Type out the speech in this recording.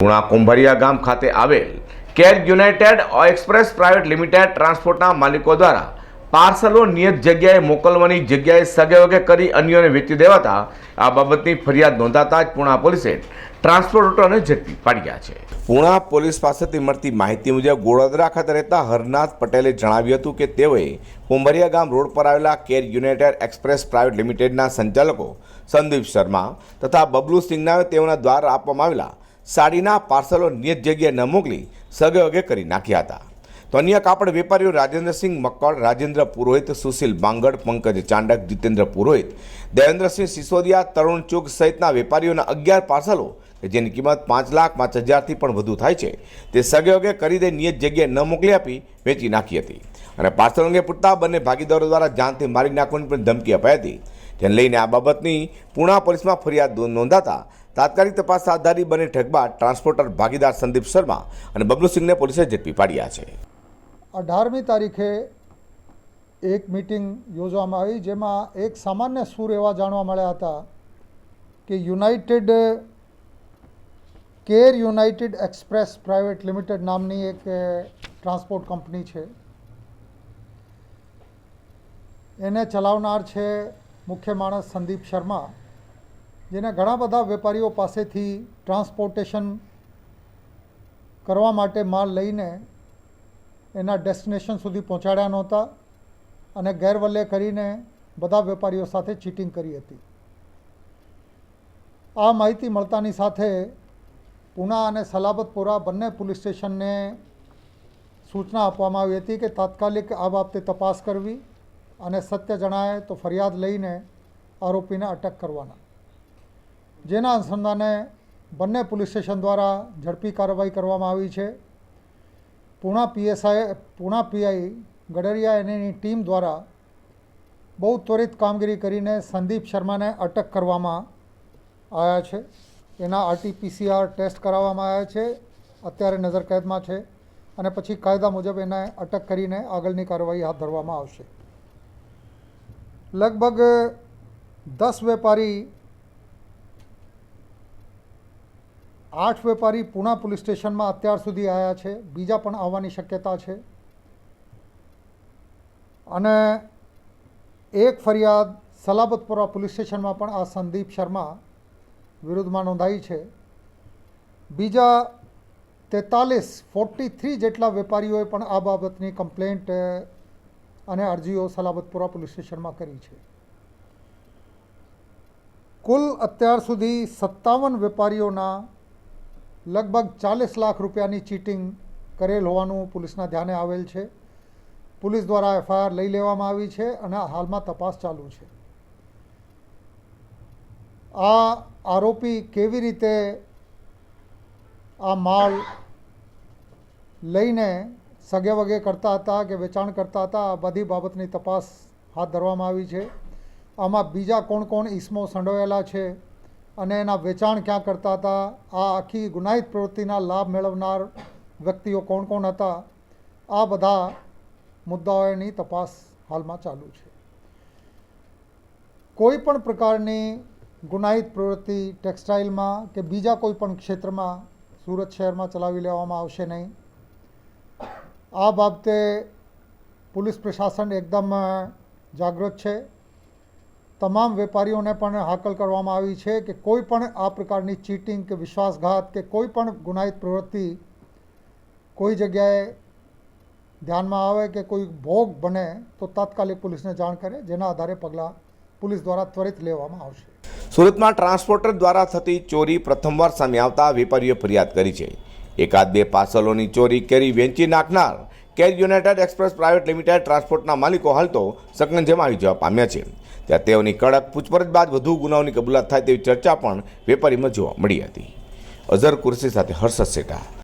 પુણા કુંભરિયા ગામ ખાતે આવેલ care united express private limited ટ્રાન્સપોર્ટના માલિકો દ્વારા પાર્સલો નિયત જગ્યાએ મોકલવાની જગ્યાએ સગે વગે કરી અન્યોને વેચી દેવાતા આ બાબતની ફરિયાદ નોંધાતા જ પુણા પોલીસે ટ્રાન્સપોર્ટરોને ઝડપી પાડ્યા છે. પુણા પોલીસ પાસેથી મળતી માહિતી મુજબ ગોળોદરા ખાતે રહેતા હરનાથ પટેલે જણાવ્યું હતું કે તેઓએ કુંભરિયા ગામ રોડ પર આવેલા કેર યુનાઇટેડ એક્સપ્રેસ પ્રાઇવેટ લિમિટેડના સંચાલકો સંદીપ શર્મા તથા બબલુ સિંઘના તેઓના દ્વારા આપવામાં આવેલા સાડીના પાર્સલો નિયત જગ્યાએ ન મોકલી સગે વગે કરી નાખ્યા હતા. તો અન્ય કાપડ વેપારીઓ રાજેન્દ્રસિંહ મક્કડ, રાજેન્દ્ર પુરોહિત, સુશીલ બાંગડ પંકજ ચાંડક, જીતેન્દ્ર પુરોહિત, દેવેન્દ્રસિંહ સિસોદિયા, તરુણ ચુગ સહિતના વેપારીઓના અગિયાર પાર્સલો જેની કિંમત પાંચ લાખ, પાંચ હજારથી પણ વધુ થાય છે, તે સગે વગે કરી દઈ નિયત જગ્યાએ ન મોકલી આપી વેચી નાખી હતી. અને પાર્સલ અંગે પૂરતા બંને ભાગીદારો દ્વારા જાનથી મારી નાખવાની પણ ધમકી અપાઈ હતી. જેને લઈને આ બાબતની પુણા પોલીસમાં ફરિયાદ નોંધાતા તાત્કાલિક તપાસ હાથ ધરી બંને ઠગબાદ ટ્રાન્સપોર્ટર ભાગીદાર સંદીપ શર્મા અને બબલુસિંહને પોલીસે ઝડપી પાડ્યા છે. અઢારમી તારીખે એક મિટિંગ યોજવામાં આવી જેમાં એક સામાન્ય સૂર એવા જાણવા મળ્યા હતા કે united care united express private limited નામની એક ટ્રાન્સપોર્ટ કંપની છે. એને ચલાવનાર છે મુખ્ય માણસ સંદીપ શર્મા. જેને ઘણા બધા વેપારીઓ પાસેથી ટ્રાન્સપોર્ટેશન કરવા માટે માલ લઈને એના ડેસ્ટિનેશન સુધી પહોંચાડ્યા નહોતા અને ગેરવલ્લે કરીને બધા વેપારીઓ સાથે ચીટિંગ કરી હતી. આ માહિતી મળતાની સાથે પૂના અને સલાબતપુરા બંને પોલીસ સ્ટેશનને સૂચના આપવામાં આવી હતી કે તાત્કાલિક આ બાબતે તપાસ કરવી અને સત્ય જણાય તો ફરિયાદ લઈને આરોપીને અટક કરવાના. જેના અનુસંધાને બંને પોલીસ સ્ટેશન દ્વારા ઝડપી કાર્યવાહી કરવામાં આવી છે. પૂણા પીએસઆઈ, પૂણા પીઆઈ ગડરિયા એની ટીમ દ્વારા બહુ ત્વરિત કામગીરી કરીને સંદીપ શર્માને અટક કરવામાં આવ્યા છે. એના આરટીપીસીઆર ટેસ્ટ કરાવવામાં આવ્યા છે. અત્યારે નજરકેદમાં છે અને પછી કાયદા મુજબ એને અટક કરીને આગળની કાર્યવાહી હાથ ધરવામાં આવશે. લગભગ દસ વેપારી આઠ વેપારી પૂણા પોલીસ સ્ટેશનમાં અત્યાર સુધી આવ્યા છે. બીજા પણ આવવાની શક્યતા છે. અને એક ફરિયાદ સલાબતપુરા પોલીસ સ્ટેશનમાં પણ આ સંદીપ શર્મા વિરુદ્ધમાં નોંધાઈ છે. બીજા તેતાલીસ ફોર્ટી થ્રી જેટલા વેપારીઓએ પણ આ બાબતની કમ્પ્લેન્ટ અને અરજીઓ સલાબતપુરા પોલીસ સ્ટેશનમાં કરી છે. કુલ અત્યાર સુધી સત્તાવન વેપારીઓના લગભગ ચાલીસ લાખ રૂપિયાની ચીટિંગ કરેલ હોવાનું પોલીસના ધ્યાને આવેલ છે. પોલીસ દ્વારા એફઆઈઆર લઈ લેવામાં આવી છે અને હાલમાં તપાસ ચાલુ છે. આ આરોપી કેવી રીતે આ માલ લઈને સગે વગે કરતા હતા કે વેચાણ કરતા હતા, આ બધી બાબતની તપાસ હાથ ધરવામાં આવી છે. આમાં બીજા કોણ કોણ ઈસમો સંડોયેલા છે અને એના વેચાણ ક્યાં કરતા હતા? આ આખી ગુનાહિત પ્રવૃત્તિના લાભ મેળવનાર વ્યક્તિઓ કોણ કોણ હતા? આ બધા મુદ્દાઓની તપાસ હાલમાં ચાલુ છે. કોઈ પણ પ્રકારની ગુનાહિત પ્રવૃત્તિ ટેક્સટાઇલમાં કે બીજા કોઈ પણ ક્ષેત્રમાં સુરત શહેરમાં ચલાવી લેવામાં આવશે નહીં. આ બાબતે પોલીસ પ્રશાસન એકદમ જાગૃત છે. તમામ વેપારીઓને પણ હાકલ કરવામાં આવી છે કે કોઈ પણ આ પ્રકારની ચીટિંગ કે વિશ્વાસઘાત કે કોઈ પણ ગુનાહિત પ્રવૃત્તિ કોઈ જગ્યાએ ધ્યાનમાં આવે કે કોઈ ભોગ બને તો તાત્કાલિક પોલીસને જાણ કરે, જેના આધારે પગલાં પોલીસ દ્વારા ત્વરિત લેવામાં આવશે. સુરતમાં ટ્રાન્સપોર્ટર દ્વારા થતી ચોરી પ્રથમવાર સામે આવતા વેપારીઓએ ફરિયાદ કરી છે. એકાદ બે પાર્સલોની ચોરી કેરી વેચી નાખનાર care united express private limited ટ્રાન્સપોર્ટના માલિકો હાલ તો સકંજમાં આવી જવા પામ્યા છે. ત્યાં તેઓની કડક પૂછપરછ બાદ વધુ ગુનાઓની કબૂલાત થાય તેવી ચર્ચા પણ વેપારીમાં જોવા મળી હતી. અઝર કુરશી સાથે હર્ષદ શેઠા